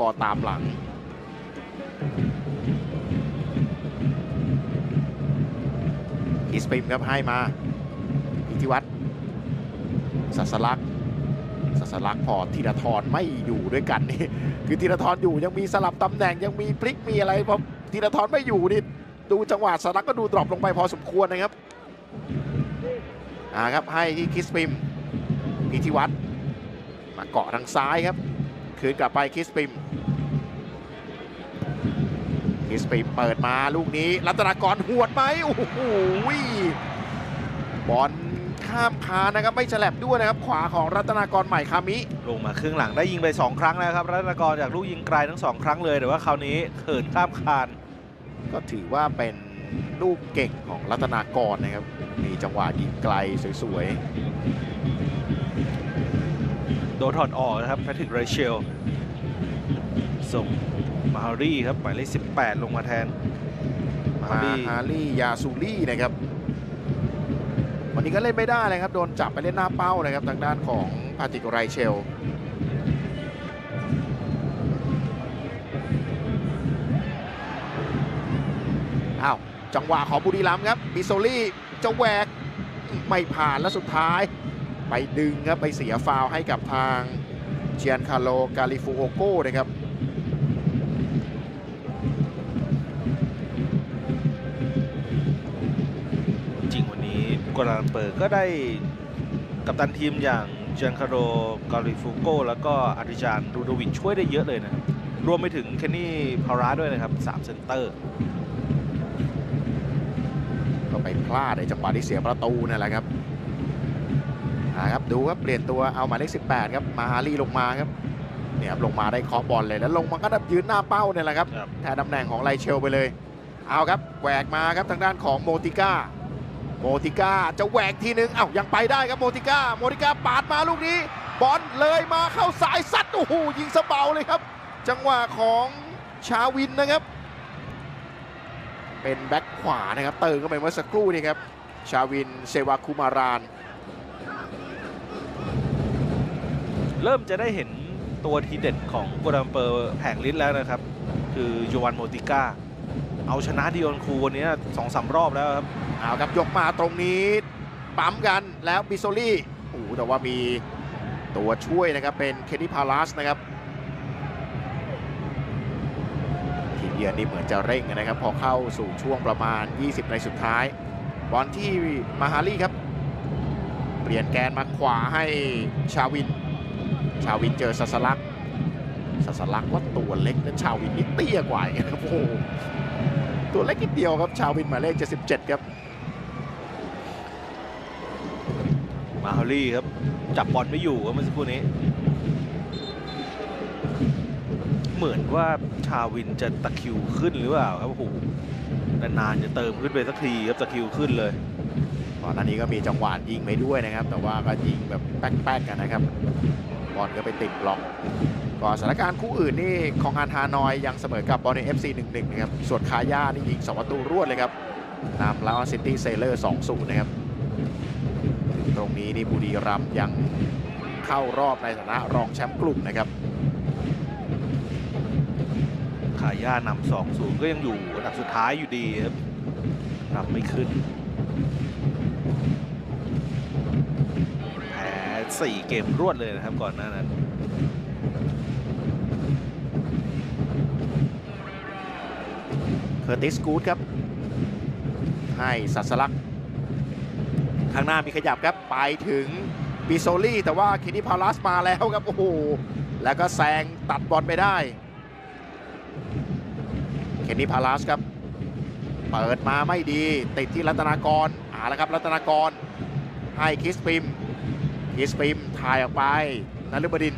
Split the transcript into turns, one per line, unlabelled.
ก็ตามหลัง อิสปิมครับให้มาอิทธิวัตรสัสลักษ์สัสลักษ์พอธีรทรไม่อยู่ด้วยกันนี่คือธีรทรอยู่ยังมีสลับตำแหน่งยังมีพลิกมีอะไรพอธีรทรไม่อยู่นี่ดูจังหวะสลักก็ดูดรอปลงไปพอสมควรนะครับอ่าครับให้ที่คิสปิมอิทธิวัตรมาเกาะทางซ้ายครับ คืนกลับไปคิสปิมคิสปิมเปิดมาลูกนี้รัตนากรหวดไหมโอ้โหบอลข้ามคานนะครับไม่ฉลับด้วยนะครับขวาของรัตนากรใหม่คามิ
ลงมาครึ่งหลังได้ยิงไป 2 ครั้งแล้วครับ รัตนกรจากลูกยิงไกลทั้ง 2 ครั้งเลยแต่ว่าคราวนี้เขินข้ามคาน
ก็ถือว่าเป็นลูกเก่งของรัตนากรนะครับมีจังหวะยิงไกลสวย
โดนถอดออกนะครับแพทริกไรเชลส่งมาฮารี่ครับหมายเลข18 ลงมาแทน
ๆ
มา
มา
ฮารี่
ฮารี่ยาซูรี่นะครับ วันนี้ก็เล่นไม่ได้เลยครับ โดนจับไปเล่นหน้าเป้านะครับ ทางด้านของพาติกไรเชลอ้าว จังหวะของบุรีรัมย์ครับ บิโซลี่จะแหวกไม่ผ่านแล้วสุดท้าย ไปดึงครับไปเสียฟาวล์ให้กับทางเชียนคาโลกาลิฟูโอโก้นะครับ
จริงวันนี้กัวลาลัมเปอร์ก็ได้กัปตันทีมอย่างเจนคาโรกาลิฟูโกแล้วก็อาริจานรูโดวินช่วยได้เยอะเลยนะครับรวมไปถึงเคนนี่พาราด้วยนะครับ3เซนเตอร์
ก็ไปพลาดในจังหวะที่เสียประตูนั่นแหละครับอ่า ครับดูครับเปลี่ยนตัวเอาหมายเลข18 ครับมาฮารีลงมาครับเนี่ยครับลงมาได้เคาะบอลเลยแล้วลงมาก็ดับยืนหน้าเป้าเนี่ยแหละครับ
ครับ
แทนตำแหน่งของไลเชลไปเลย เอาครับแหวกมาครับทางด้านของโมติก้าโมติก้าจะแหวกทีนึงเอ้ายังไปได้ครับโมติก้าโมติก้าปาดมาลูกนี้ บอลเลยมาเข้าสายซัดโอ้โหยิงสะเบาเลยครับ จังหวะของชาวินนะครับ เป็นแบ็คขวานะครับเติมเข้าไปเมื่อสักครู่นี่ครับชาวินเซวาคุมาราน
เริ่มจะได้เห็นตัวทีเด็ดของกัวลาลัมเปอร์แผงลิ้นแล้วนะครับ คือโยวันโมติก้า เอาชนะดิออนคูวันนี้สองสามรอบแล้วครับ
เอาครับยกมาตรงนี้ปั๊มกันแล้วบิโซลี่โอ้แต่ว่ามีตัวช่วยนะครับเป็นเคนนี่พาลัสนะครับทีมเยือนนี่เหมือนจะเร่งนะครับ พอเข้าสู่ช่วงประมาณ 20 ในสุดท้ายบอลที่มาฮารี่ครับ เปลี่ยนแกนมาขวาให้ชาวิน ชาวินเจอสัสลักสัสลักว่าตัวเล็กนะชาวินนี่เตี้ยกว่าอีกนะครับโอ้โหตัวเล็กนิดเดียวครับชาวินหมายเลข77ครับ
มาฮารี่ครับจับบอลไม่อยู่ครับเมื่อสักครู่นี้ เหมือนว่าชาวินจะตะคริวขึ้นหรือเปล่าครับโอ้โหนานๆจะเติมขึ้นไปสักทีครับตะคริวขึ้นเลย
ก่อนหน้านี้ก็มีจังหวะยิงไปด้วยนะครับ แต่ว่าก็ยิงแบบแป๊กๆกันนะครับ บอลก็ไปติดบล็อกก่อสถานการณ์คู่อื่นนี่ของอันฮานอยยังเสมอกับบอลใน FC 1-1นะครับส่วนคาย่านี่ยิง2ประตูรวดเลยครับนำลาวซิตี้เซเลอร์2-0นะครับตรงนี้นี่บุรีรัมย์ยังเข้ารอบในฐานะรองแชมป์กลุ่มนะครับ
ขาย่านำสองศูนย์ก็ยังอยู่อันดับสุดท้ายอยู่ดีครับนำไม่ขึ้น 4 เกมรวดเลยนะครับก่อนหน้านั้น
เคอร์ติสกูดครับ ให้สัสลักข้างหน้ามีขยับครับ ไปถึงบิโซลี่ แต่ว่าคินิพาลัสมาแล้วครับ โอ้โห แล้วก็แซงตัดบอลไปได้เคนนี่พาลาสครับ เปิดมาไม่ดีติดที่รัตนากรอ่าแล้วครับ รัตนากรให้คิสปิม อิสปิมถ่ายออกไปนฤบดิน